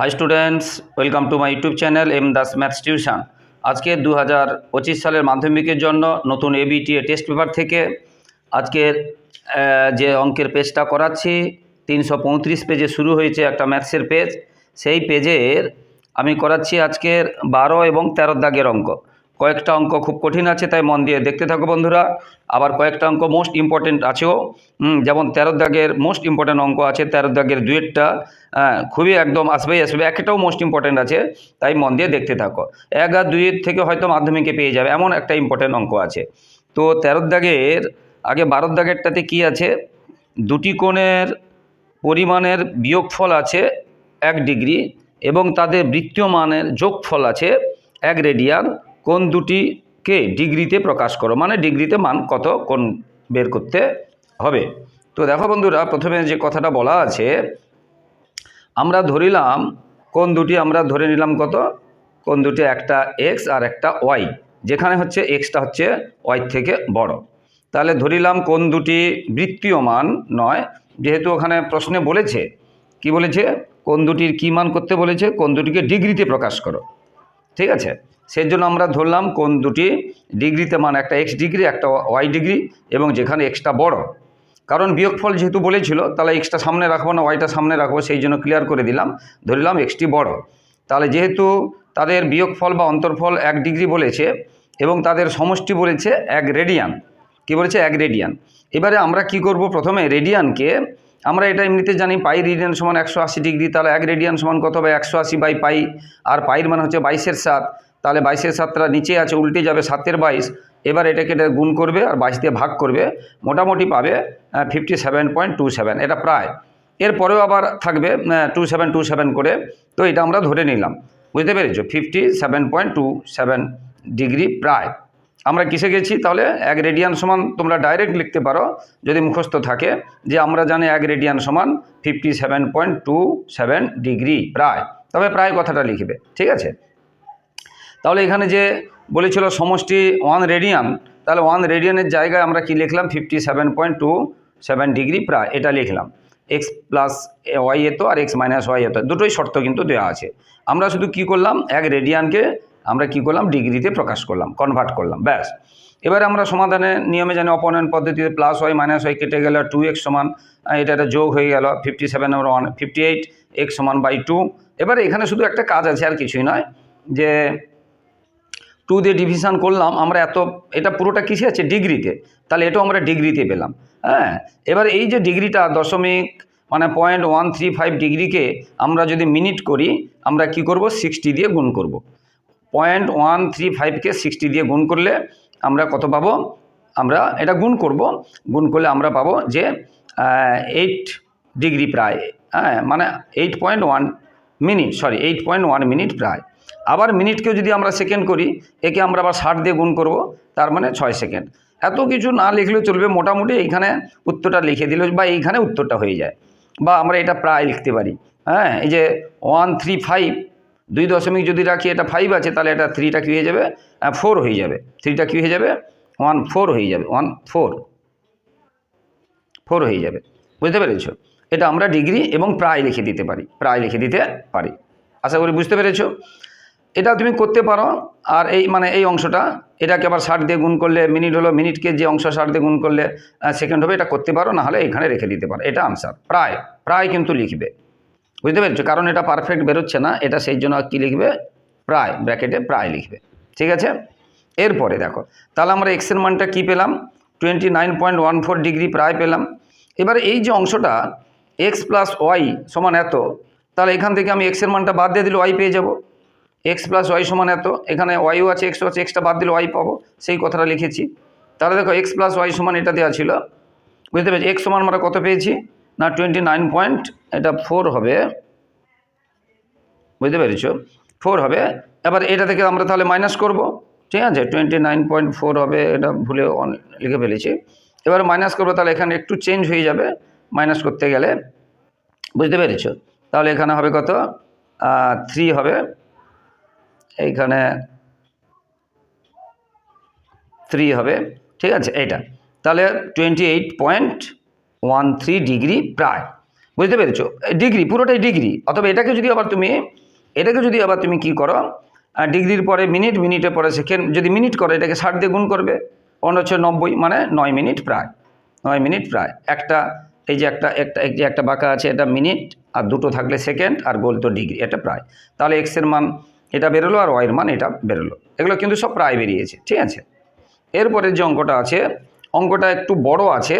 Hi students welcome to my YouTube channel M Das maths tuition আজকে দু হাজার পঁচিশ সালের মাধ্যমিকের জন্য নতুন এবিটিএ টেস্ট পেপার থেকে আজকের যে অঙ্কের পেজটা করাচ্ছি, তিনশো পঁয়ত্রিশ পেজে শুরু হয়েছে একটা ম্যাথসের পেজ সেই পেজের আমি করাচ্ছি আজকের বারো এবং তেরো দাগের অঙ্ক। কয়েকটা অঙ্ক খুব কঠিন আছে, তাই মন দিয়ে দেখতে থাকো বন্ধুরা। আবার কয়েকটা অঙ্ক মোস্ট ইম্পর্টেন্ট আছেও। যেমন তেরো দাগের মোস্ট ইম্পর্টেন্ট অঙ্ক আছে, তেরো দাগের দুয়েরটা আহ, খুবই একদম আসবেই আসবে একটাও মোস্ট ইম্পর্টেন্ট আছে তাই মন দিয়ে দেখতে থাকো। এক আর দুইয়ের থেকে হয়তো মাধ্যমিকে পেয়ে যাবে এমন একটা ইম্পর্টেন্ট অঙ্ক আছে। তো তেরো দাগের আগে বারো দাগেরটাতে কি আছে? দুটি কোণের পরিমাণের বিয়োগফল আছে এক ডিগ্রি এবং তাদের বৃত্তীয় মানের যোগফল আছে এক রেডিয়ান। কোন দুটিকে ডিগ্রিতে প্রকাশ করো মানে ডিগ্রিতে মান কত কোন বের করতে হবে। তো দেখো বন্ধুরা প্রথমে যে কথাটা বলা আছে আমরা ধরিলাম, কোন দুটি আমরা ধরে নিলাম কত? কোন দুটি? একটা এক্স আর একটা ওয়াই যেখানে হচ্ছে এক্সটা হচ্ছে ওয়াই থেকে বড়। তাহলে ধরিলাম কোন দুটি বৃত্তীয় মান নয়। যেহেতু ওখানে প্রশ্নে বলেছে, কি বলেছে? কোন দুটির কী মান করতে বলেছে? কোন দুটিকে ডিগ্রিতে প্রকাশ করো। ঠিক আছে? সেই জন্য আমরা ধরলাম কোন দুটি ডিগ্রিতে মান, একটা এক্স ডিগ্রি, একটা ওয়াই ডিগ্রি, এবং যেখানে এক্সটা বড়। কারণ বিয়োগফল যেহেতু বলেছিল, তাহলে এক্সটা সামনে রাখব না ওয়াইটা সামনে রাখব, সেই জন্য ক্লিয়ার করে দিলাম। ধরলাম এক্সটি বড়। তাহলে যেহেতু তাদের বিয়োগফল বা অন্তর্ফল এক ডিগ্রি বলেছে এবং তাদের সমষ্টি বলেছে এক রেডিয়ান কি বলেছে? এক রেডিয়ান এবারে আমরা কি করব প্রথমে? রেডিয়ানকে আমরা এটা এমনিতে জানি পাই রেডিয়ান সমান একশো আশি ডিগ্রি তাহলে এক রেডিয়ান সমান কত হবে? একশো আশি বাই পাই আর পাইর মানে হচ্ছে বাইশের সাত। তাহলে বাইশের সাতটা নিচে আছে, উল্টে যাবে সাতের বাইশ। এবার এটাকে এটা গুণ করবে আর বাইশ দিয়ে ভাগ করবে, মোটামুটি পাবে fifty seven point two seven এটা প্রায়। এরপরেও আবার থাকবে টু সেভেন টু সেভেন করে, তো এটা আমরা ধরে নিলাম। বুঝতে পেরেছ? Fifty seven point two seven degree প্রায়। আমরা কিসে গেছি? তাহলে এক রেডিয়ান সমান তোমরা ডাইরেক্ট লিখতে পারো, যদি মুখস্থ থাকে, যে আমরা জানি এক রেডিয়ান সমান fifty seven point two seven degree প্রায়। তবে প্রায় কথাটা লিখবে, ঠিক আছে? তাহলে এখানে যে বলেছিল সমষ্টি ওয়ান রেডিয়ান তাহলে ওয়ান রেডিয়ানের জায়গায় আমরা কি লিখলাম? Fifty seven point two seven degree প্রায়, এটা লিখলাম। এক্স প্লাস ওয়াই এতো আর এক্স মাইনাস ওয়াই এতো দুটোই শর্ত কিন্তু দেওয়া আছে। আমরা শুধু কি করলাম? এক রেডিয়ানকে আমরা কি করলাম? ডিগ্রিতে প্রকাশ করলাম কনভার্ট করলাম, ব্যাস। এবারে আমরা সমাধানের নিয়মে জানি অপনয়ন পদ্ধতিতে প্লাস ওয়াই মাইনাস ওয়াই কেটে গেলে টু এক্স সমান এটা একটা যোগ হয়ে গেল fifty seven one fifty eight X সমান বাই টু এবারে এখানে শুধু একটা কাজ আছে, আর কিছুই নয়, যে টু দিয়ে ডিভিশন করলাম, আমরা এত, এটা পুরোটা কিসে আছে? ডিগ্রিতে। তাহলে এটাও আমরা ডিগ্রিতে পেলাম। হ্যাঁ? এবার এই যে ডিগ্রিটা দশমিক মানে পয়েন্ট ওয়ান থ্রি ফাইভ ডিগ্রিকে আমরা যদি মিনিট করি, আমরা কি করব? সিক্সটি দিয়ে গুণ করব। পয়েন্ট ওয়ান থ্রি ফাইভকে সিক্সটি দিয়ে গুণ করলে আমরা কত পাবো? আমরা এটা গুণ করব। গুণ করলে আমরা পাবো যে এইট ডিগ্রি প্রায়। হ্যাঁ? মানে eight point one minute sorry eight point one minute প্রায়। আবার মিনিটকেও যদি আমরা সেকেন্ড করি, একে আমরা আবার ষাট দিয়ে গুণ করব, তার মানে ছয় সেকেন্ড। এত কিছু না লিখলেও চলবে, মোটামুটি এইখানে উত্তরটা লিখে দিল বা এইখানে উত্তরটা হয়ে যায়। বা আমরা এটা প্রায় লিখতে পারি। হ্যাঁ এই যে ওয়ান থ্রি ফাইভ দুই দশমিক যদি রাখি, এটা ফাইভ আছে, তাহলে এটা থ্রিটা কী হয়ে যাবে? ফোর হয়ে যাবে। থ্রিটা কী হয়ে যাবে? ওয়ান ফোর হয়ে যাবে। ওয়ান ফোর ফোর হয়ে যাবে। বুঝতে পেরেছ? এটা আমরা ডিগ্রি এবং প্রায় লিখে দিতে পারি। প্রায় লিখে দিতে পারি। আশা করি বুঝতে পেরেছ? এটা তুমি করতে পারো, আর এই মানে এই অংশটা, এটাকে আবার ষাট দিয়ে গুণ করলে মিনিট হলো মিনিটকে যে অংশ ষাট দিয়ে গুণ করলে সেকেন্ড হবে, এটা করতে পারো, নাহলে এখানে রেখে দিতে পারো। এটা আনসার প্রায় প্রায় কিন্তু লিখবে। বুঝতে পেরেছ? কারণ এটা পারফেক্ট বেরোচ্ছে না, এটা সেই জন্য কী লিখবে? প্রায় ব্র্যাকেটে প্রায় লিখবে। ঠিক আছে? এরপরে দেখো, তাহলে আমরা এক্সের মানটা কী পেলাম? Twenty nine point one four degree প্রায় পেলাম। এবারে এই যে অংশটা এক্স প্লাস ওয়াই সমান এত, তাহলে এখান থেকে আমি এক্সের মানটা বাদ দিয়ে দিলে ওয়াই পেয়ে যাব। এক্স প্লাস ওয়াই সমান এত, এখানে ওয়াইও আছে এক্সও আছে এক্সটা বাদ দিলে ওয়াই পাবো, সেই কথাটা লিখেছি। তাহলে দেখো এক্স প্লাস ওয়াই সমান এটা দেওয়া ছিল। বুঝতে পেরেছি? এক্স সমান আমরা কত পেয়েছি? না টোয়েন্টি নাইন পয়েন্ট এটা ফোর হবে। বুঝতে পেরেছ? ফোর হবে। এবার এটা থেকে আমরা তাহলে মাইনাস করব। ঠিক আছে? টোয়েন্টি নাইন পয়েন্ট ফোর হবে, এটা ভুলে লিখে ফেলেছি। এবার মাইনাস করব, তাহলে এখানে একটু চেঞ্জ হয়ে যাবে মাইনাস করতে গেলে। বুঝতে পেরেছ? তাহলে এখানে হবে কত? থ্রি হবে। এইখানে থ্রি হবে, ঠিক আছে? এটা তাহলে twenty eight point one three degree প্রায়। বুঝতে পেরেছ? ডিগ্রি, পুরোটাই ডিগ্রি। অথবা এটাকে যদি আবার তুমি, এটাকে যদি আবার তুমি কি করো ডিগ্রির পরে মিনিট, মিনিটের পরে সেকেন্ড, যদি মিনিট করো, এটাকে ষাট দিয়ে গুণ করবে অন্য হচ্ছে নব্বই মানে নয় মিনিট প্রায়। নয় মিনিট প্রায়। একটা, এই যে একটা একটা, এই যে একটা বাঁকা আছে, এটা মিনিট, আর দুটো থাকলে সেকেন্ড, আর গোল তো ডিগ্রি, এটা প্রায়। তাহলে এক্সের মান এটা বেরোলো আর ওয়াইয়ের মান এটা বেরোলো। এগুলো কিন্তু সব প্রায় বেরিয়েছে ঠিক আছে? এরপরে যে অঙ্কটা আছে অঙ্কটা একটু বড় আছে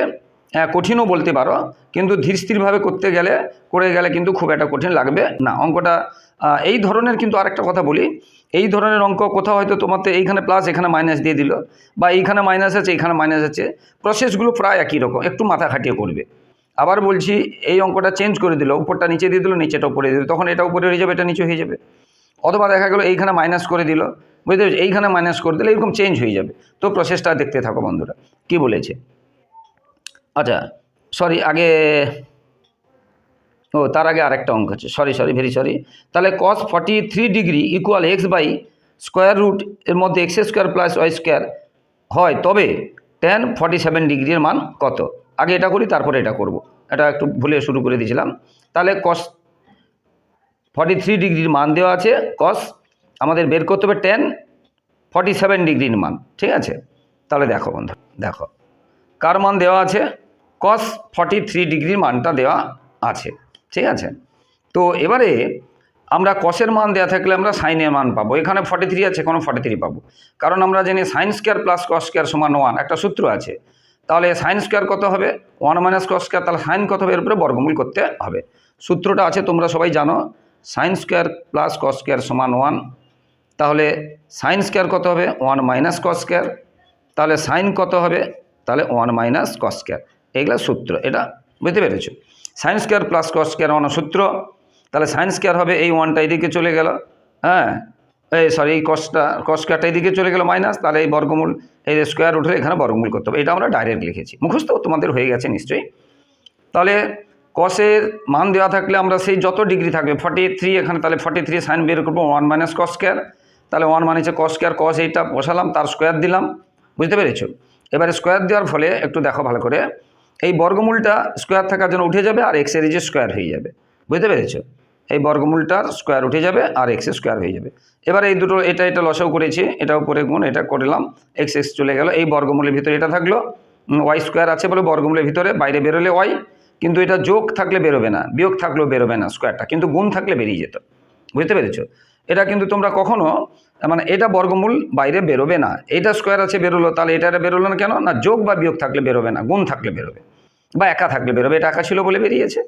হ্যাঁ, কঠিনও বলতে পারো কিন্তু ধীর স্থিরভাবে করতে গেলে করে গেলে কিন্তু খুব একটা কঠিন লাগবে না। অঙ্কটা এই ধরনের কিন্তু আরেকটা কথা বলি এই ধরনের অঙ্ক কোথাও হয়তো তোমার তো এইখানে প্লাস এখানে মাইনাস দিয়ে দিল বা এইখানে মাইনাস আছে এইখানে মাইনাস আছে প্রসেসগুলো প্রায় একই রকম একটু মাথা খাটিয়ে করবে। আবার বলছি এই অঙ্কটা চেঞ্জ করে দিল উপরটা নিচে দিয়ে দিল নিচেটা উপরে দিল তখন এটা উপরে হয়ে যাবে এটা নিচে হয়ে যাবে। অথবা দেখা গেলো এইখানে মাইনাস করে দিল, বুঝতে পেরেছি? এইখানে মাইনাস করে দিলে এরকম চেঞ্জ হয়ে যাবে। তো প্রসেসটা দেখতে থাকো বন্ধুরা, কি বলেছে? আচ্ছা সরি আগে, ও, তার আগে আরেকটা অঙ্ক আছে। সরি সরি ভেরি সরি তাহলে cos forty three degree equal X by square root এর মধ্যে X square plus Y square হয়, তবে টেন ফর্টি সেভেন ডিগ্রির মান কত? আগে এটা করি, তারপরে এটা করব। এটা একটু ভুলে শুরু করে দিয়েছিলাম। তাহলে কস ফর্টি থ্রি ডিগ্রির মান দেওয়া আছে কস আমাদের বের করতে হবে টেন ফর্টি সেভেন ডিগ্রির মান, ঠিক আছে? তাহলে দেখো বন্ধু, দেখো। কার মান দেওয়া আছে? কস ফর্টি থ্রি ডিগ্রির মানটা দেওয়া আছে, ঠিক আছে? তো এবারে আমরা কসের মান দেওয়া থাকলে আমরা সাইনের মান পাবো। এখানে ফর্টি থ্রি আছে, কোনো ফর্টি থ্রি পাবো। কারণ আমরা জানি sine square plus cos square সমান ওয়ান একটা সূত্র আছে। তাহলে সাইন স্কোয়ার কত হবে? ওয়ান মাইনাস কস স্কোয়ার তাহলে সাইন কত হবে? এর উপরে বর্গমূল করতে হবে। সূত্রটা আছে, তোমরা সবাই জানো। Sine square plus cos square সমান ওয়ান তাহলে সাইন স্কোয়ার কত হবে? ওয়ান মাইনাস কস স্কোয়ার তাহলে সাইন কত হবে? তাহলে ওয়ান মাইনাস কস স্কোয়ার এইগুলো সূত্র, এটা বুঝতে পেরেছ? Sine square plus cos square one সূত্র। তাহলে সাইন স্কোয়ার হবে এই ওয়ানটা এদিকে চলে গেল। হ্যাঁ? এই সরি এই কসটা কস স্কোয়ারটা এদিকে চলে গেল মাইনাস তাহলে এই বর্গমূল, এই স্কোয়ার উঠে এখানে বর্গমূল করতে হবে। এটা আমরা ডাইরেক্ট লিখেছি। মুখস্থ তোমাদের হয়ে গেছে নিশ্চয়ই। তাহলে কসের মান দেওয়া থাকলে আমরা সেই যত ডিগ্রি থাকবে ফর্টি থ্রি এখানে তাহলে ফর্টি থ্রি সাইন বের করব ওয়ান মাইনাস কস স্কোয়ার তাহলে ওয়ান মানে কস স্কোয়ার কস এইটা বসালাম, তার স্কোয়ার দিলাম, বুঝতে পেরেছ? এবারে স্কোয়ার দেওয়ার ফলে একটু দেখো ভালো করে, এই বর্গমূলটা স্কোয়ার থাকার জন্য উঠে যাবে আর এক্সের যে স্কোয়ার হয়ে যাবে, বুঝতে পেরেছ? এই বর্গমূলটার স্কোয়ার উঠে যাবে আর এক্সের স্কোয়ার হয়ে যাবে। এবার এই দুটো, এটা এটা লসাও করেছি, এটা উপরে গুণ, এটা করলাম এক্স এক্স চলে গেল, এই বর্গমূলের ভিতরে এটা থাকল ওয়াই স্কোয়ার আছে বলে বর্গমূলের ভিতরে, বাইরে বেরোলে ওয়াই কিন্তু এটা যোগ থাকলে বেরোবে না, বিয়োগ থাকলেও বেরোবে না স্কোয়ারটা কিন্তু গুণ থাকলে বেরিয়ে যেত। বুঝতে পেরেছ? এটা কিন্তু তোমরা কখনো মানে এটা বর্গমূল বাইরে বেরোবে না, এটা স্কোয়ার আছে বেরোলো, তাহলে এটা বেরোলো না কেন? না, যোগ বা বিয়োগ থাকলে বেরোবে না, গুণ থাকলে বেরোবে। বা একা থাকলে বেরোবে, এটা একা ছিল বলে বেরিয়েছে।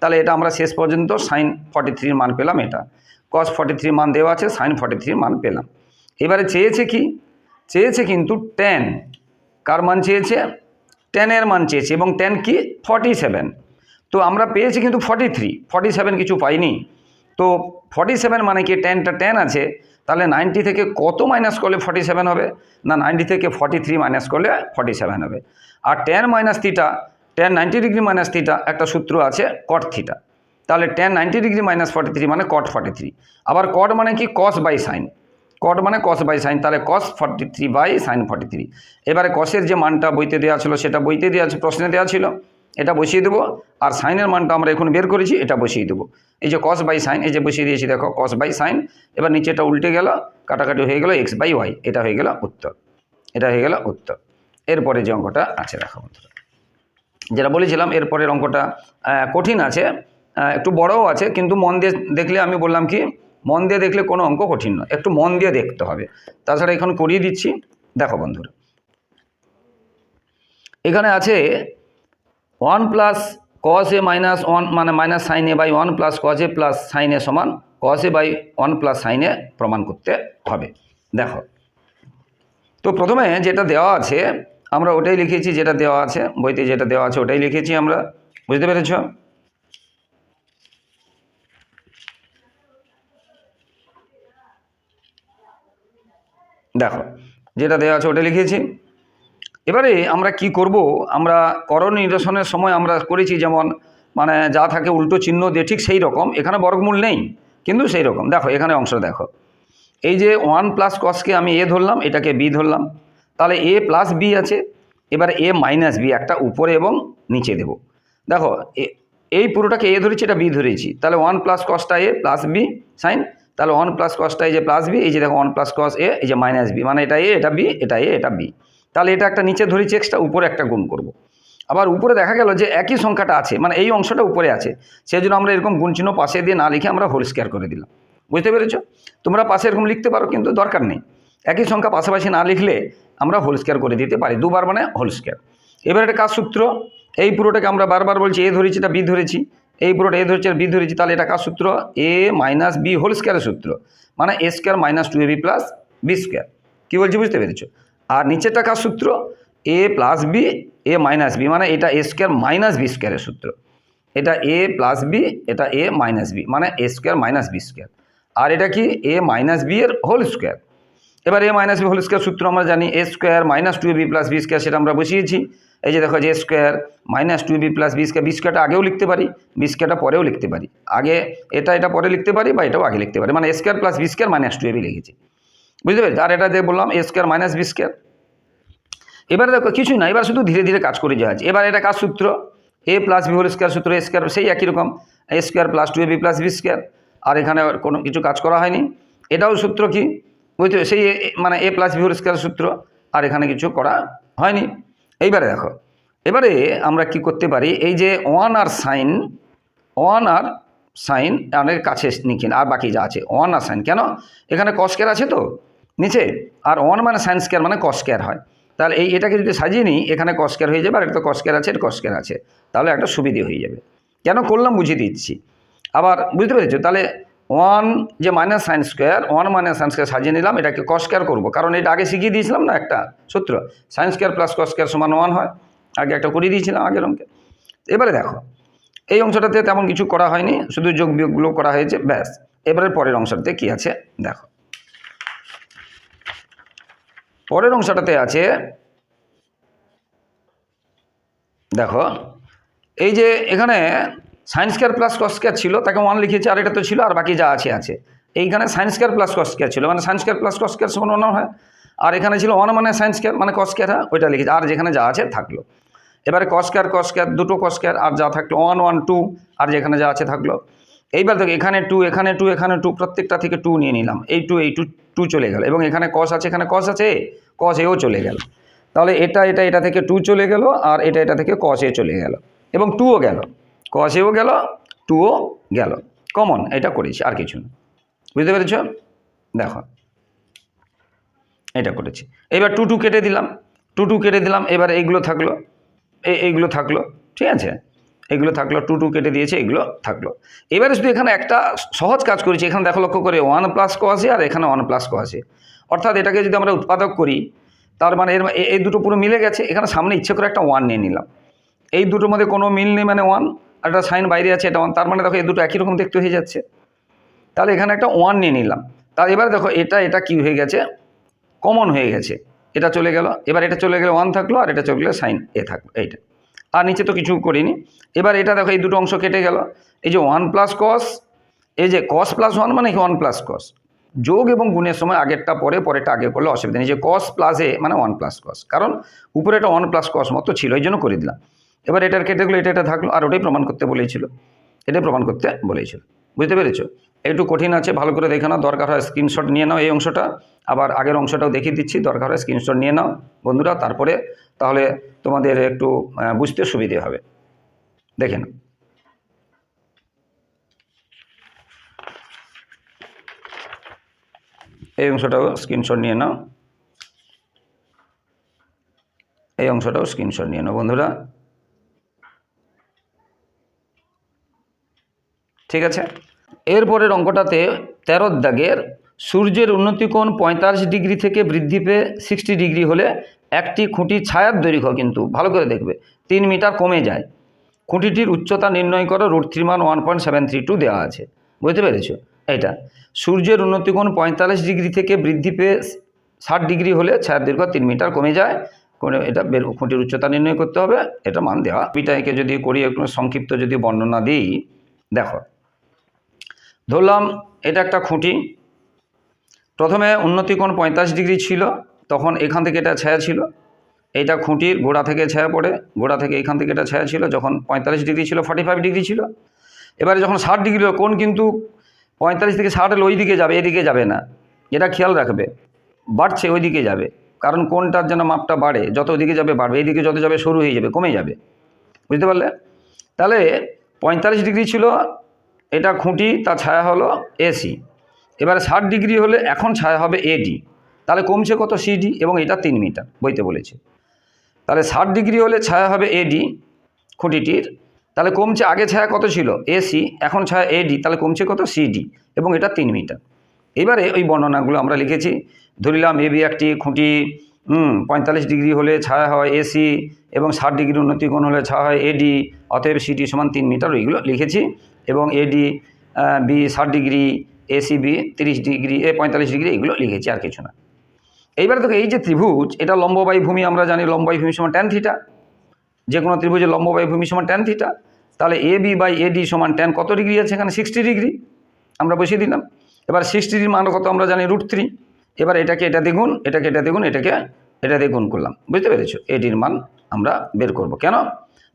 তাহলে এটা আমরা শেষ পর্যন্ত সাইন ফর্টি থ্রির মান পেলাম এটা। কস ফর্টি থ্রি মান দেওয়া আছে সাইন ফর্টি থ্রির মান পেলাম। এবারে চেয়েছে কি? চেয়েছে কিন্তু টেন কার মান চেয়েছে? টেনের মান চেয়েছে এবং টেন কি? ফর্টি সেভেন তো আমরা পেয়েছি কিন্তু ফর্টি থ্রি ফর্টি সেভেন কিছু পাইনি। তো ফর্টি সেভেন মানে কি? টেনটা টেন আছে। তাহলে নাইনটি থেকে কত মাইনাস করলে ফর্টি সেভেন হবে? না নাইনটি থেকে ফর্টি থ্রি মাইনাস করলে ফর্টি সেভেন হবে। আর tan minus theta tan ninety degree minus theta একটা সূত্র আছে কট থিটা তাহলে tan ninety degree minus forty three মানে কট ফর্টি থ্রি আবার কট মানে কি? কস বাই সাইন কট মানে কস বাই সাইন তাহলে cos forty three by sine forty three এবারে কসের যে মানটা বইতে দেওয়া ছিল, সেটা বইতে দেওয়া প্রশ্নে দেওয়া ছিল, এটা বসিয়ে দেবো। আর সাইনের মানটা আমরা এখন বের করেছি, এটা বসিয়ে দেবো। এই যে কস বাই সাইন এই যে বসিয়ে দিয়েছি, দেখো কস বাই সাইন এবার নিচেটা উল্টে গেল, কাটাকাটি হয়ে গেল এক্স বাই ওয়াই এটা হয়ে গেল উত্তর। এটা হয়ে গেল উত্তর। এরপরে যে অঙ্কটা আছে, দেখো বন্ধুরা। যেটা বলেছিলাম, এরপরের অঙ্কটা কঠিন আছে একটু বড়ও আছে, কিন্তু মন দিয়ে দেখলে আমি বললাম কি মন দিয়ে দেখলে কোনো অঙ্ক কঠিন নয়, একটু মন দিয়ে দেখতে হবে। তাছাড়া এখন করিয়ে দিচ্ছি। দেখো বন্ধুরা। এখানে আছে one plus cos A minus one মানে minus sine A by one plus cos A plus sine A সমান cos A by one plus sine A প্রমাণ করতে হবে। দেখো। তো প্রথমে যেটা দেওয়া আছে, আমরা ওটাই লিখেছি, যেটা দেওয়া আছে, বইতে যেটা দেওয়া আছে, ওটাই লিখেছি আমরা। বুঝতে পেরেছ? দেখো, যেটা দেওয়া আছে ওটা লিখেছি এবারে আমরা কি করব? আমরা করণ নিরসনের সময় আমরা করেছি যেমন মানে যা থাকে উল্টো চিহ্ন দিয়ে ঠিক সেই রকম, এখানে বর্গমূল নেই, কিন্তু সেই রকম। দেখো, এখানে অংশ দেখো। এই যে ওয়ান প্লাস কসকে আমি এ ধরলাম, এটাকে বি ধরলাম, তাহলে এ প্লাস বি আছে, এবার এ মাইনাস বি, একটা উপরে এবং নিচে দেব। দেখো এই পুরোটাকে এ ধরেছি, এটা বি ধরেছি, তাহলে ওয়ান প্লাস কসটা এ প্লাস বি সাইন তাহলে ওয়ান প্লাস কসটা এই যে প্লাস বি এই যে দেখো ওয়ান প্লাস কস এ এই যে মাইনাস বি মানে এটা এ এটা বি এটা এ এটা বি তাহলে এটা একটা নিচে ধরেছি এক্সট্রা উপরে একটা গুণ করব। আবার উপরে দেখা গেল যে একই সংখ্যাটা আছে মানে এই অংশটা উপরে আছে সেই জন্য আমরা এরকম গুণ চিহ্ন পাশে দিয়ে না লিখে আমরা হোল স্কোয়ার করে দিলাম। বুঝতে পেরেছ? তোমরা পাশে এরকম লিখতে পারো, কিন্তু দরকার নেই। একই সংখ্যা পাশাপাশি না লিখলে আমরা হোল স্কোয়ার করে দিতে পারি, দুবার মানে হোল স্কোয়ার এবার একটা কাজ সূত্র? এই পুরোটাকে আমরা বারবার বলছি এ ধরেছি এটা বি ধরেছি। এই পুরোটা এ ধরেছি বি ধরেছি, তাহলে এটা কার সূত্র? এ মাইনাস বি হোল স্কোয়ারের সূত্র। মানে A square minus two A B plus B square. কী বলছি বুঝতে পেরেছ? আর নিচেরটা কাজ সূত্র? A plus B, A minus B মানে এটা এ স্কোয়ার মাইনাস বি স্কোয়ারের সূত্র। এটা এ প্লাস বি, এটা এ মাইনাস বি মানে A square minus B square. আর এটা কি? এ মাইনাস বি এর হোল স্কোয়ার। এবার A minus B whole square সূত্র আমরা জানি, A square minus two A B plus B square, সেটা আমরা বসিয়েছি। এই যে দেখো যে square minus two B plus B square B স্কোয়ারটা আগেও লিখতে পারি বি স্কোয়ারটা পরেও লিখতে পারি। আগে এটা এটা পরে লিখতে পারি বা এটাও আগে লিখতে পারি। মানে square plus B square minus two B লিখেছি। বুঝতে পেরেছি? আর এটা দিয়ে বললাম A square minus B square এবারে দেখো কিছুই না, এবার শুধু ধীরে ধীরে কাজ করে যাওয়া এবার এটা কাজ সূত্র? A plus B whole square সূত্র স্কোয়ার সেই একই রকম। A square plus two A B plus B square আর এখানে কোনো কিছু কাজ করা হয়নি। এটাও সূত্র কি? বুঝতে সেই মানে A plus B whole square সূত্র। আর এখানে কিছু করা হয়নি। এইবারে দেখো, এবারে আমরা কি করতে পারি? এই যে ওয়ান আর সাইন ওয়ান আর সাইন অনেক কাছে নিখেন আর বাকি যা আছে ওয়ান আর সাইন কেন? এখানে কস্কের আছে তো? নিচে, আর ওয়ান মানে সাইন স্কোয়ার মানে কস্কেয়ার হয়। তাহলে এই এটাকে যদি সাজিয়ে নিই, এখানে কস্কেয়ার হয়ে যাবে, আর একটা কস্কেয়ার আছে, এটা কস্কেয়ার আছে। তাহলে একটা সুবিধে হয়ে যাবে। কেন করলাম বুঝিয়ে দিচ্ছি। আবার বুঝতে পেরেছ? তাহলে ওয়ান যে minus sine square one minus sine square সাজিয়ে নিলাম, এটাকে কস্কেয়ার করব। কারণ এটা আগে শিখিয়ে দিয়েছিলাম না একটা সূত্র। সাইন স্কোয়ার প্লাস কস্কেয়ার সমান ওয়ান হয়। আগে একটা করিয়ে দিয়েছিলাম আগের অঙ্কে। এবারে দেখো, এই অংশটাতে তেমন কিছু করা হয়নি, শুধু যোগ বিয়োগগুলো করা হয়েছে, ব্যাস। এবারে পরের অংশটাতে কি আছে? দেখো। পরের অংশটাতে আছে, দেখো, এই যে এখানে সায়েন্স কেয়ার প্লাস কস্কেয়ার ছিল, তাকে ওয়ান লিখেছে, আর এটা তো ছিল, আর বাকি যা আছে আছে। এইখানে sines square plus cos cos square ছিল মানে সায়েন্স কেয়ার প্লাস কস্কেয়ার সমান ওয়ান হয়। আর এখানে ছিল ওয়ান মানে সায়েন্স কেয়ার মানে কস্কেয়ার হয় ওইটা লিখেছে, আর যেখানে যা আছে থাকল। এবারে কস্কেয়ার কস্কেয়ার দুটো কস্কেয়ার আর যা থাকল ওয়ান ওয়ান টু আর যেখানে যা আছে থাকল। এইবার দেখো, এখানে টু এখানে টু এখানে টু প্রত্যেকটা থেকে টু নিয়ে নিলাম। এই টু এই টু টু চলে গেল, এবং এখানে কস আছে, এখানে কস আছে কস এও চলে গেল। তাহলে এটা এটা এটা থেকে টু চলে গেল, আর এটা এটা থেকে কস এ চলে গেল, এবং টুও গেল। কস এও গেল, টুও গেল। কমন এটা করেছি, আর কিছু না। বুঝতে পেরেছ? দেখো, এটা করেছি। এবার টু টু কেটে দিলাম। টু টু কেটে দিলাম, এবার এইগুলো থাকল। এই এইগুলো থাকল, ঠিক আছে? এগুলো থাকল, টু টু কেটে দিয়েছে, এগুলো থাকল। এবারে শুধু এখানে একটা সহজ কাজ করেছি, এখানে দেখো লক্ষ্য করে ওয়ান প্লাস কসে আর এখানে ওয়ান প্লাস কসে অর্থাৎ এটাকে যদি আমরা উৎপাদক করি, তার মানে এর এই দুটো পুরো মিলে গেছে, এখানে সামনে ইচ্ছে করে একটা ওয়ান নিয়ে নিলাম। এই দুটোর মধ্যে কোনো মিল নেই মানে ওয়ান একটা সাইন বাইরে আছে, এটা ওয়ান তার মানে দেখো এই দুটো একই রকম দেখতে হয়ে যাচ্ছে। তাহলে এখানে একটা ওয়ান নিয়ে নিলাম। তার এবার দেখো এটা এটা কি হয়ে গেছে? কমন হয়ে গেছে। এটা চলে গেল, এবার এটা চলে গেলে ওয়ান থাকল, আর এটা চলে গেলে সাইন এ থাকল, এইটা। আর নিচে তো কিছু করিনি। এবার এটা দেখো এই দুটো অংশ কেটে গেল। এই যে ওয়ান প্লাস কস এই যে কস প্লাস ওয়ান মানে ওয়ান প্লাস কস যোগ এবং গুণের সময় আগেরটা পরে, পরেরটা আগে করলে অসুবিধা নেই। যে কস প্লাস এ মানে ওয়ান প্লাস কস কারণ উপরে এটা ওয়ান প্লাস কস মতো ছিল, এই জন্য করে দিলাম। এবার এটার কেটে গেলো এটা এটা থাকল, আর ওটাই প্রমাণ করতে বলেছিল। এটাই প্রমাণ করতে বলেছিল। বুঝতে পেরেছ? একটু কঠিন আছে, ভালো করে দেখে নাও, দরকার হয় স্ক্রিনশট নিয়ে নাও এই অংশটা। আবার আগের অংশটাও দেখিয়ে দিচ্ছি, দরকার হয় স্ক্রিনশট নিয়ে নাও। বন্ধুরা, তারপরে তাহলে তোমাদের একটু বুঝতে সুবিধে হবে। দেখে নাও। এই অংশটাও স্ক্রিনশট নিয়ে নাও। এই অংশটাও স্ক্রিনশট নিয়ে নাও, বন্ধুরা। ঠিক আছে? এরপরের অঙ্কটাতে তেরোর দাগের সূর্যের উন্নতিকোণ পঁয়তাল্লিশ ডিগ্রি থেকে বৃদ্ধি পেয়ে সিক্সটি ডিগ্রি হলে একটি খুঁটির ছায়ার দৈর্ঘ্য কিন্তু ভালো করে দেখবে, তিন মিটার কমে যায়। খুঁটিটির উচ্চতা নির্ণয় করো রুট থ্রি মান one point seven three two দেওয়া আছে। বুঝতে পেরেছ? এটা সূর্যের উন্নতিকোণ পঁয়তাল্লিশ ডিগ্রি থেকে বৃদ্ধি পেয়ে ষাট ডিগ্রি হলে ছায়ার দৈর্ঘ্য তিন মিটার কমে যায়। কোনো এটা বের, খুঁটির উচ্চতা নির্ণয় করতে হবে। এটা মান দেওয়া। বিটাইকে যদি করি একটু সংক্ষিপ্ত যদি বর্ণনা দিই, দেখো ধরলাম এটা একটা খুঁটি। প্রথমে উন্নতিকোণ পঁয়তাল্লিশ ডিগ্রি ছিল, তখন এখান থেকে এটা ছায়া ছিল। এইটা খুঁটির গোড়া থেকে ছায়া পড়ে, গোড়া থেকে এখান থেকে এটা ছায়া ছিল, যখন পঁয়তাল্লিশ ডিগ্রি ছিল ফর্টি ফাইভ ডিগ্রি ছিল। এবারে যখন ষাট ডিগ্রি কোন কিন্তু পঁয়তাল্লিশ থেকে ষাট হলে ওই দিকে যাবে, এদিকে যাবে না। এটা খেয়াল রাখবে। বাড়ছে, ওই দিকে যাবে। কারণ কোনটার যেন মাপটা বাড়ে, যত ওদিকে যাবে, বাড়বে। এইদিকে যত যাবে, সরু হয়ে যাবে, কমে যাবে। বুঝতে পারলে? তাহলে পঁয়তাল্লিশ ডিগ্রি ছিল এটা খুঁটি, তার ছায়া হলো এসি এবারে ষাট ডিগ্রি হলে এখন ছায়া হবে এডি তাহলে কমছে কত সিডি এবং এটা তিন মিটার, বইতে বলেছে। তাহলে ষাট ডিগ্রি হলে ছায়া হবে এডি খুঁটিটির। তাহলে কমছে, আগে ছায়া কত ছিল? এসি এখন ছায়া এডি তাহলে কমছে কত সিডি এবং এটা তিন মিটার। এবারে ওই বর্ণনাগুলো আমরা লিখেছি। ধরিলাম এবি একটি খুঁটি পঁয়তাল্লিশ ডিগ্রি হলে ছায়া হয় এসি এবং ষাট ডিগ্রি উন্নতি কোণ হলে ছায়া হয় এডি অতএব সিডি সমান তিন মিটার, ওইগুলো লিখেছি। এবং এডি বি ষাট ডিগ্রি এসি বি তিরিশ ডিগ্রি, এ, পঁয়তাল্লিশ ডিগ্রি, এগুলো লিখেছি আর কিছু না। এইবারে দেখো, এই যে ত্রিভুজ, এটা লম্ববায়ু ভূমি, আমরা জানি লম্বায়ু ভূমি সমান ট্যান থিটা যে কোনো ত্রিভুজের লম্ববায়ু ভূমি সমান ট্যান থিটা তাহলে এ বি বাই এডি সমান ট্যান কত ডিগ্রি আছে এখানে? Sixty degree. আমরা বসিয়ে দিলাম। এবার সিক্সটি ডিগ্রির মান কত আমরা জানি? রুট থ্রি এবার এটাকে এটা দেখুন এটাকে এটা দেখুন এটাকে এটা গুণ করলাম। বুঝতে পেরেছ? এডির মান আমরা বের করব। কেন?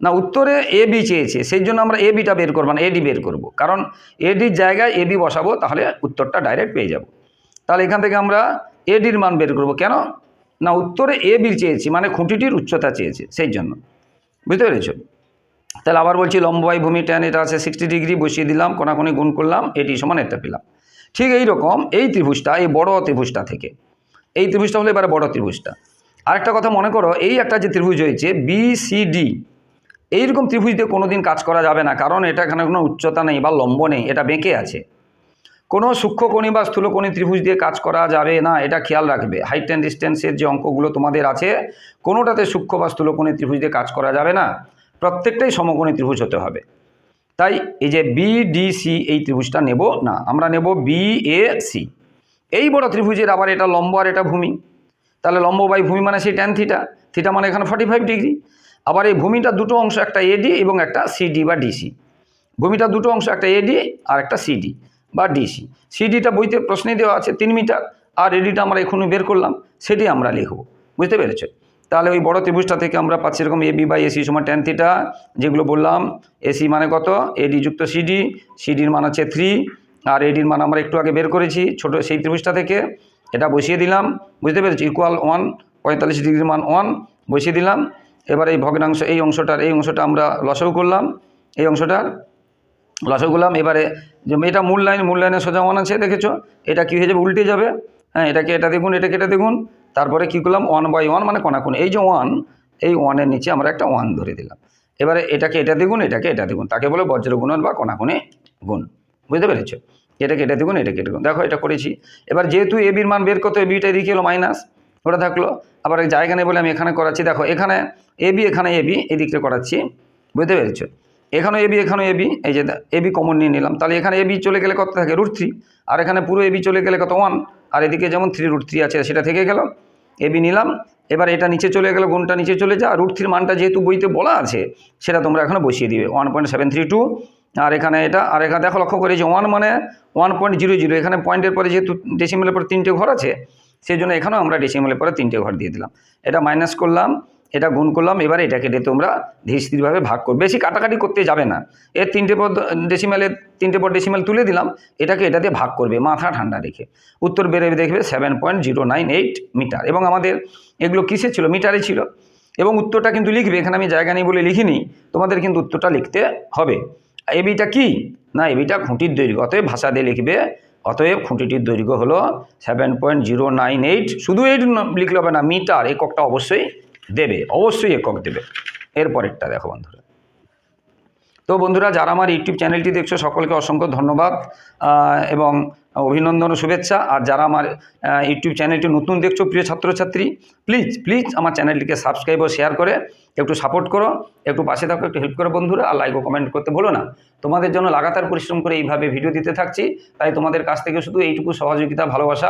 না, উত্তরে এ বি চেয়েছে সেই জন্য আমরা এ বিটা বের করব না এডি বের করব। কারণ এডির জায়গায় এ বি বসাবো, তাহলে উত্তরটা ডাইরেক্ট পেয়ে যাব। তাহলে এখান থেকে আমরা এডির মান বের করব। কেন? না, উত্তরে এ বি চেয়েছি মানে খুঁটিটির উচ্চতা চেয়েছে সেই জন্য বুঝতে পেরেছ? তাহলে আবার বলছি লম্বাই ভূমি ট্যান এটা আছে সিক্সটি ডিগ্রি বসিয়ে দিলাম, কোনাকুনি গুণ করলাম এটি সমান এটা পেলাম। ঠিক এই রকম এই ত্রিভুজটা, এই বড় ত্রিভুজটা থেকে। এই ত্রিভুজটা হলো এবারে বড় ত্রিভুজটা। আরেকটা কথা মনে করো, এই একটা যে ত্রিভুজ হয়েছে বি সি ডি এইরকম ত্রিভুজ দিয়ে কোনো দিন কাজ করা যাবে না, কারণ এটা এখানে কোনো উচ্চতা নেই বা লম্ব নেই, এটা বেঁকে আছে। কোনো সূক্ষ্মকণি বা স্থূলকণি ত্রিভুজ দিয়ে কাজ করা যাবে না, এটা খেয়াল রাখবে। হাইট অ্যান্ড ডিস্টেন্সের যে অঙ্কগুলো তোমাদের আছে, কোনোটাতে সূক্ষ্ম বা স্থূলকণি ত্রিভুজ দিয়ে কাজ করা যাবে না, প্রত্যেকটাই সমকোণী ত্রিভুজ হতে হবে। তাই এই যে বিডিসি এই ত্রিভুজটা নেব না, আমরা নেব বি এ সি এই বড় ত্রিভুজের আবার এটা লম্ব আর এটা ভূমি। তাহলে লম্ব বাই ভূমি মানে সেই ট্যান থিটা থিটা মানে এখানে ফর্টি ফাইভ ডিগ্রি আবার এই ভূমিটা দুটো অংশ একটা এডি এবং একটা সিডি বা ডিসি ভূমিটা দুটো অংশ একটা এডি আর একটা সিডি বা ডিসি সিডিটা বইতে প্রশ্নে দেওয়া আছে তিন মিটার, আর এডিটা আমরা এখনই বের করলাম, সেটি আমরা লিখব। বুঝতে পেরেছ? তাহলে ওই বড় ত্রিভুজটা থেকে আমরা পাচ্ছি এরকম এবি বাই এসি সমান ট্যান থিটা যেগুলো বললাম এসি মানে কত? এডি যুক্ত সিডি সিডির মান আছে থ্রি আর এডির মান আমরা একটু আগে বের করেছি, ছোট সেই ত্রিভুজটা থেকে। এটা বসিয়ে দিলাম, বুঝতে পেরেছি? ইকুয়াল ওয়ান পঁয়তাল্লিশ ডিগ্রির মান ওয়ান বসিয়ে দিলাম। এবার এই ভগ্নাংশ, এই অংশটার, এই অংশটা আমরা লসও করলাম। এই অংশটার লসও করলাম। এবারে যে এটা মূল লাইন মূল লাইনে সোজা ওয়ান আছে, দেখেছ? এটা কী হয়ে যাবে? উল্টে যাবে। হ্যাঁ এটাকে এটা দেখুন, এটাকে এটা দেখুন। তারপরে কী করলাম? ওয়ান বাই ওয়ান মানে কোনাকুনি। এই যে ওয়ান, এই ওয়ানের নিচে আমরা একটা ওয়ান ধরে দিলাম। এবারে এটাকে এটা দেখুন, এটাকে এটা দেখুন। তাকে বলে বজ্র গুণন বা কোনাকুনি গুণ। বুঝতে পেরেছ? এটাকে এটা দেখুন, এটাকে এটা দেখো, এটা করেছি। এবার যেহেতু এ বির মান বের করতে বিটা এদিকে এলো, মাইনাস। ওটা থাকল। আবার জায়গা নেই বলে আমি এখানে করাচ্ছি। দেখো, এখানে এ বি এখানে এ বি এদিকটা করাচ্ছি। বুঝতে পেরেছ? এখানেও এবি এখানেও এবি এই যে এবি কমন নিয়ে নিলাম। তাহলে এখানে এবি চলে গেলে কত থাকে? রুট থ্রি আর এখানে পুরো এবি চলে গেলে কত? ওয়ান আর এদিকে যেমন থ্রি রুট থ্রি আছে, সেটা থেকে গেল। এবি নিলাম। এবার এটা নিচে চলে গেল, গুণটা নিচে চলে যা। রুট থ্রির মানটা যেহেতু বইতে বলা আছে, সেটা তোমরা এখানে বসিয়ে দিবে। One point seven three two আর এখানে এটা, আর এখানে দেখো, লক্ষ্য করে যে ওয়ান মানে ওয়ান পয়েন্ট জিরো জিরো এখানে পয়েন্টের পরে যেহেতু ডেসিমেলের পরে তিনটে ঘর আছে, সেই জন্য এখানেও আমরা ডেসিমেলের পরে তিনটে ঘর দিয়ে দিলাম। এটা মাইনাস করলাম। এটা গুণ করলাম, এবার এটাকে দিয়ে তোমরা ধীর স্থিরভাবে ভাগ করো বেশি কাটাকাটি করতে যাবে না। এর তিনটে পদ ডেসিমেলে তিনটে পদ ডেসিমেল তুলে দিলাম, এটাকে এটা দিয়ে ভাগ করবে মাথা ঠান্ডা রেখে। উত্তর বেড়ে দেখবে seven point zero nine eight metre এবং আমাদের এগুলো কিসে ছিল? মিটারে ছিল। এবং উত্তরটা কিন্তু লিখবে, এখানে আমি জায়গা নেই বলে লিখিনি, তোমাদের কিন্তু উত্তরটা লিখতে হবে। এবিটা কি? না এবিটা খুঁটির দৈর্ঘ্য। অতএব ভাষা দিয়ে লিখবে, অতএব খুঁটিটির দৈর্ঘ্য হলো seven point zero nine eight শুধু এইট লিখলে হবে না, মিটার, এককটা অবশ্যই দেবে, অবশ্যই একক দেবে। এরপরেরটা দেখো বন্ধুরা। তো বন্ধুরা, যারা আমার ইউটিউব চ্যানেলটি দেখছ, সকলকে অসংখ্য ধন্যবাদ এবং অভিনন্দন ও শুভেচ্ছা। আর যারা আমার ইউটিউব চ্যানেলটি নতুন দেখছ, প্রিয় ছাত্রছাত্রী প্লিজ প্লিজ আমার চ্যানেলটিকে সাবস্ক্রাইব ও শেয়ার করে, একটু সাপোর্ট করো, একটু পাশে থাকো, একটু হেল্প করো বন্ধুরা, আর লাইক ও কমেন্ট করতে ভুলো না। তোমাদের জন্য লাগাতার পরিশ্রম করে এইভাবে ভিডিও দিতে থাকছি, তাই তোমাদের কাছ থেকে শুধু এইটুকু সহযোগিতা, ভালোবাসা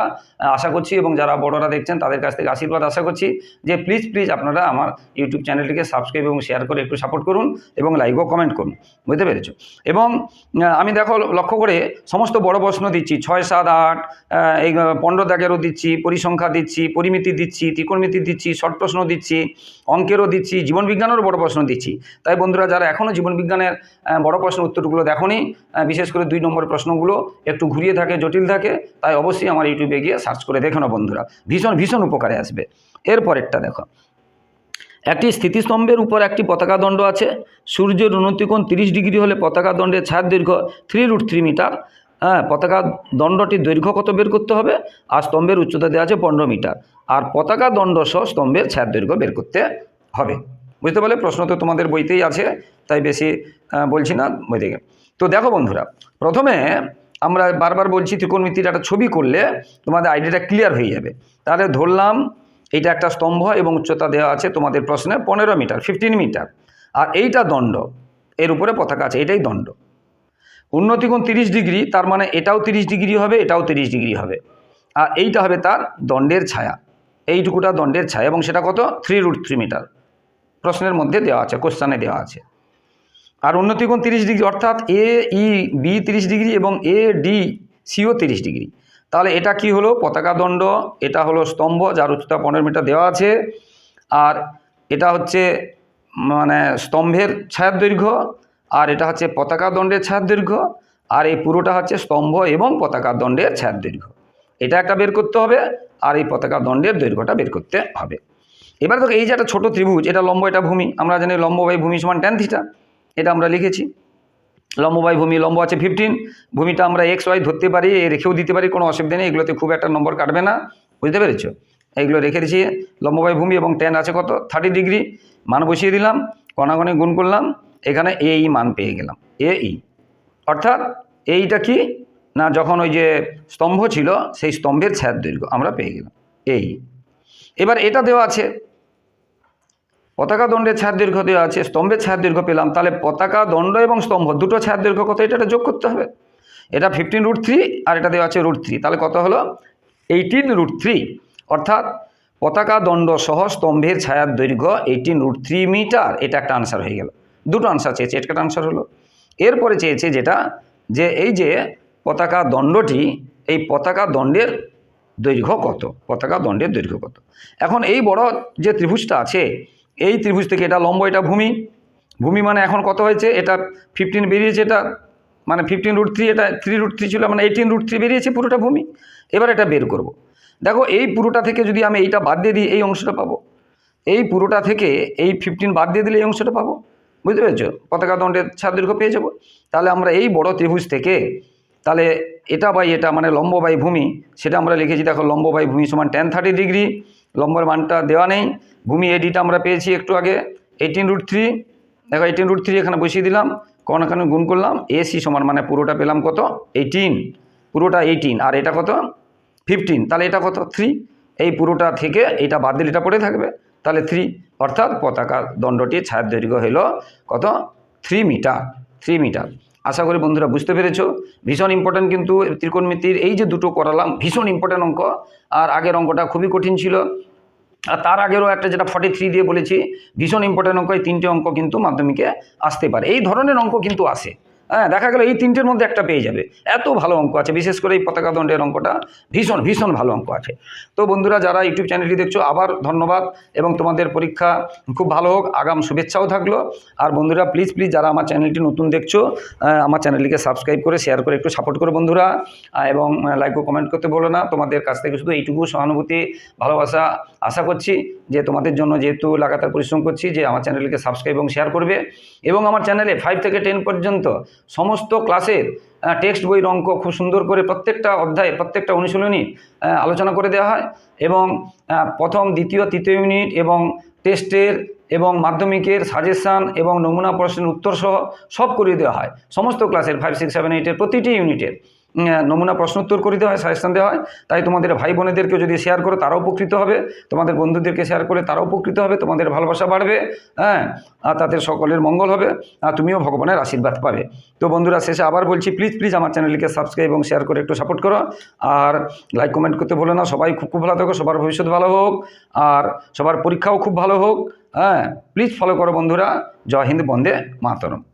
আশা করছি এবং যারা বড়রা দেখছেন, তাদের কাছ থেকে আশীর্বাদ আশা করছি যে প্লিজ প্লিজ আপনারা আমার ইউটিউব চ্যানেলটিকে সাবস্ক্রাইব এবং শেয়ার করে একটু সাপোর্ট করুন এবং লাইক ও কমেন্ট করুন। বুঝতে পেরেছ? এবং আমি দেখো লক্ষ্য করে সমস্ত বড় প্রশ্ন দিচ্ছি, ছয়, সাত, আট এই, পনেরো দাগেরও দিচ্ছি, পরিসংখ্যা দিচ্ছি, পরিমিতি দিচ্ছি ত্রিকোণমিতি দিচ্ছি শর্ট প্রশ্ন দিচ্ছি, অঙ্কেরও দিচ্ছি, জীবন বিজ্ঞানেরও বড় প্রশ্ন দিচ্ছি। তাই বন্ধুরা, যারা এখনও জীবনবিজ্ঞানের বড় প্রশ্নের উত্তরগুলো দেখনি বিশেষ করে দুই নম্বর প্রশ্নগুলো একটু ঘুরিয়ে থাকে, জটিল থাকে, তাই অবশ্যই আমার ইউটিউবে গিয়ে সার্চ করে দেখো না বন্ধুরা। ভীষণ ভীষণ উপকারে আসবে। এরপরেরটা দেখো। একটি স্থিতিস্তম্ভের উপর একটি পতাকা দণ্ড আছে। সূর্যের উন্নতিকোণ তিরিশ ডিগ্রি হলে পতাকা দণ্ডের ছাদ দৈর্ঘ্য থ্রি রুট থ্রি মিটার হ্যাঁ পতাকা দণ্ডটির দৈর্ঘ্য কত বের করতে হবে? আর স্তম্ভের উচ্চতা দেওয়া আছে পনেরো মিটার আর পতাকা দণ্ড সহ স্তম্ভের ছাদ দৈর্ঘ্য বের করতে হবে। বুঝতে পারলে প্রশ্ন তো তোমাদের বইতেই আছে, তাই বেশি বলছি না বই থেকে তো দেখো বন্ধুরা, প্রথমে আমরা বারবার বলছি ত্রিকোণমিতির একটা ছবি করলে তোমাদের আইডিয়াটা ক্লিয়ার হয়ে যাবে। তাহলে ধরলাম এইটা একটা স্তম্ভ এবং উচ্চতা দেওয়া আছে তোমাদের প্রশ্নে পনেরো মিটার ফিফটিন মিটার। আর এইটা দণ্ড, এর উপরে পতাকা আছে, এটাই দণ্ড। উন্নতিকোণ তিরিশ ডিগ্রি, তার মানে এটাও তিরিশ ডিগ্রি হবে, এটাও তিরিশ ডিগ্রি হবে। আর এইটা হবে তার দণ্ডের ছায়া। এইটুকুটা দণ্ডের ছায়া এবং সেটা কত? থ্রি রুট থ্রি মিটার প্রশ্নের মধ্যে দেওয়া আছে কোশ্চানে দেওয়া আছে। আর উন্নতিকোণ তিরিশ ডিগ্রি, অর্থাৎ এ ই বি তিরিশ ডিগ্রি এবং এ ডি সিও তিরিশ ডিগ্রি। তাহলে এটা কি হলো? পতাকা দণ্ড, এটা হলো স্তম্ভ যার উচ্চতা পনেরো মিটার দেওয়া আছে। আর এটা হচ্ছে মানে স্তম্ভের ছায়ার দৈর্ঘ্য, আর এটা হচ্ছে পতাকা দণ্ডের ছায়ার দৈর্ঘ্য, আর এই পুরোটা হচ্ছে স্তম্ভ এবং পতাকা দণ্ডের ছায়ার দৈর্ঘ্য। এটা একটা বের করতে হবে আর এই পতাকা দণ্ডের দৈর্ঘ্যটা বের করতে হবে। এবার দেখো, এই যে একটা ছোটো ত্রিভুজ, এটা লম্ব, এটা ভূমি। আমরা জানি লম্ব বাই ভূমি সমান ট্যান থিটা এটা আমরা লিখেছি। লম্ব বাই ভূমি, লম্ব আছে ফিফটিন ভূমিটা আমরা এক্স ওয়াই ধরতে পারি রেখেও দিতে পারি, কোনো অসুবিধা নেই, এগুলোতে খুব একটা নম্বর কাটবে না। বুঝতে পেরেছ? এইগুলো রেখে দিয়েছি, লম্ব বাই ভূমি এবং ট্যান আছে কত? থার্টি ডিগ্রি মান বসিয়ে দিলাম, কণাগণে গুণ করলাম, এখানে এ ই মান পেয়ে গেলাম এ ই অর্থাৎ এইটা কি? না, যখন ওই যে স্তম্ভ ছিল, সেই স্তম্ভের ছায়ার দৈর্ঘ্য আমরা পেয়ে গেলাম। এই। এবার এটা দেওয়া আছে। পতাকা দণ্ডের ছায়ার দৈর্ঘ্য দেওয়া আছে, স্তম্ভের ছায়ার দৈর্ঘ্য পেলাম। তাহলে পতাকা, দণ্ড এবং স্তম্ভ দুটো ছায়ার দৈর্ঘ্য কত? এটা যোগ করতে হবে। এটা ফিফটিন রুট থ্রি আর এটা দেওয়া আছে রুট থ্রি তাহলে কত হলো? এইটিন রুট থ্রি অর্থাৎ পতাকা, দণ্ড সহ স্তম্ভের ছায়ার দৈর্ঘ্য এইটিন রুট থ্রি মিটার এটা একটা আনসার হয়ে গেল। দুটো আনসার চেয়েছে। এটা একটা আনসার হলো? এরপরে চেয়েছে যেটা, যে এই যে পতাকা দণ্ডটি, এই পতাকা দণ্ডের দৈর্ঘ্য কত? পতাকা দণ্ডের দৈর্ঘ্য কত? এখন এই বড় যে ত্রিভুজটা আছে, এই ত্রিভুজ থেকে এটা লম্ব, এটা ভূমি। ভূমি মানে এখন কত হয়েছে? এটা ফিফটিন বেরিয়েছে, এটা মানে ফিফটিন রুট থ্রি এটা থ্রি রুট থ্রি ছিল মানে এইটিন রুট থ্রি বেরিয়েছে পুরোটা ভূমি। এবার এটা বের করব। দেখো, এই পুরোটা থেকে যদি আমি এইটা বাদ দিয়ে দিই, এই অংশটা পাবো। এই পুরোটা থেকে এই ফিফটিন বাদ দিয়ে দিলে এই অংশটা পাবো। বুঝতে পেরেছ? পতাকা দণ্ডের ছাদ দীর্ঘ পেয়ে যাব। তাহলে আমরা এই বড় ত্রিভুজ থেকে তাহলে এটা বাই এটা মানে লম্ব বাই ভূমি, সেটা আমরা লিখেছি, দেখো লম্ব বাই ভূমি সমান টেন থার্টি ডিগ্রি লম্বের মানটা দেওয়া নেই, ভূমি এডিটা আমরা পেয়েছি একটু আগে এইটিন রুট থ্রি দেখো এইটিন রুট থ্রি এখানে বসিয়ে দিলাম কোন এখানে গুণ করলাম এসি সমান মানে পুরোটা পেলাম কত? এইটিন পুরোটা এইটিন আর এটা কত? ফিফটিন তাহলে এটা কত? থ্রি এই পুরোটা থেকে এটা বাদ দিলে এটা পড়ে থাকবে, তাহলে থ্রি অর্থাৎ পতাকা দণ্ডটির ছায়ার দৈর্ঘ্য হলো কত? থ্রি মিটার থ্রি মিটার আশা করি বন্ধুরা বুঝতে পেরেছ। ভীষণ ইম্পর্ট্যান্ট কিন্তু ত্রিকোণমিতির এই যে দুটো করালাম, ভীষণ ইম্পর্ট্যান্ট অঙ্ক। আর আগের অঙ্কটা খুবই কঠিন ছিল। আর তার আগেরও একটা যেটা ফর্টি থ্রি দিয়ে বলেছি, ভীষণ ইম্পর্ট্যান্ট অঙ্ক, এই তিনটে অঙ্ক কিন্তু মাধ্যমিকে আসতে পারে। এই ধরনের অঙ্ক কিন্তু আসে। হ্যাঁ দেখা গেল এই তিনটের মধ্যে একটা পেয়ে যাবে। এত ভালো অঙ্ক আছে, বিশেষ করে এই পতাকা দণ্ডের অঙ্কটা। ভীষণ ভীষণ ভালো অঙ্ক আছে। তো বন্ধুরা, যারা ইউটিউব চ্যানেলটি দেখছ, আবার ধন্যবাদ এবং তোমাদের পরীক্ষা খুব ভালো হোক, আগাম শুভেচ্ছাও থাকল। আর বন্ধুরা প্লিজ প্লিজ যারা আমার চ্যানেলটি নতুন দেখছ আমার চ্যানেলটিকে সাবস্ক্রাইব করে শেয়ার করে, একটু সাপোর্ট করো বন্ধুরা। এবং লাইক ও কমেন্ট করতে বলো না। তোমাদের কাছ থেকে শুধু এইটুকু সহানুভূতি, ভালোবাসা আশা করছি যে তোমাদের জন্য যেহেতু লাগাতার পরিশ্রম করছি যে আমার চ্যানেলকে সাবস্ক্রাইব এবং শেয়ার করবে এবং আমার চ্যানেলে ফাইভ থেকে টেন পর্যন্ত সমস্ত ক্লাসের টেক্সট বইয়ের অঙ্ক খুব সুন্দর করে প্রত্যেকটা অধ্যায়ে, প্রত্যেকটা অনুশীলনী আলোচনা করে দেওয়া হয় এবং প্রথম, দ্বিতীয়, তৃতীয় ইউনিট এবং টেস্টের এবং মাধ্যমিকের সাজেশান এবং নমুনা প্রশ্নের উত্তর সহ সব করিয়ে দেওয়া হয়। সমস্ত ক্লাসের ফাইভ সিক্স সেভেন এইটের প্রতিটি ইউনিটের নমুনা প্রশ্ন উত্তর করে দেওয়া হয় সাজেশান দেওয়া হয়। তাই তোমাদের ভাই বোনেদেরকে যদি শেয়ার করো, তারাও উপকৃত হবে। তোমাদের বন্ধুদেরকে শেয়ার করে, তারাও উপকৃত হবে। তোমাদের ভালোবাসা বাড়বে হ্যাঁ? আর তাদের সকলের মঙ্গল হবে। আর তুমিও ভগবানের আশীর্বাদ পাবে। তো বন্ধুরা, শেষে আবার বলছি প্লিজ প্লিজ আমার চ্যানেলকে সাবস্ক্রাইব এবং শেয়ার করে একটু সাপোর্ট করো। আর লাইক কমেন্ট করতে বলো না। সবাই খুব খুব ভালো থাকো, সবার ভবিষ্যৎ ভালো হোক। আর সবার পরীক্ষাও খুব ভালো হোক হ্যাঁ? প্লিজ ফলো করো বন্ধুরা। জয় হিন্দ, বন্দে মাতরম।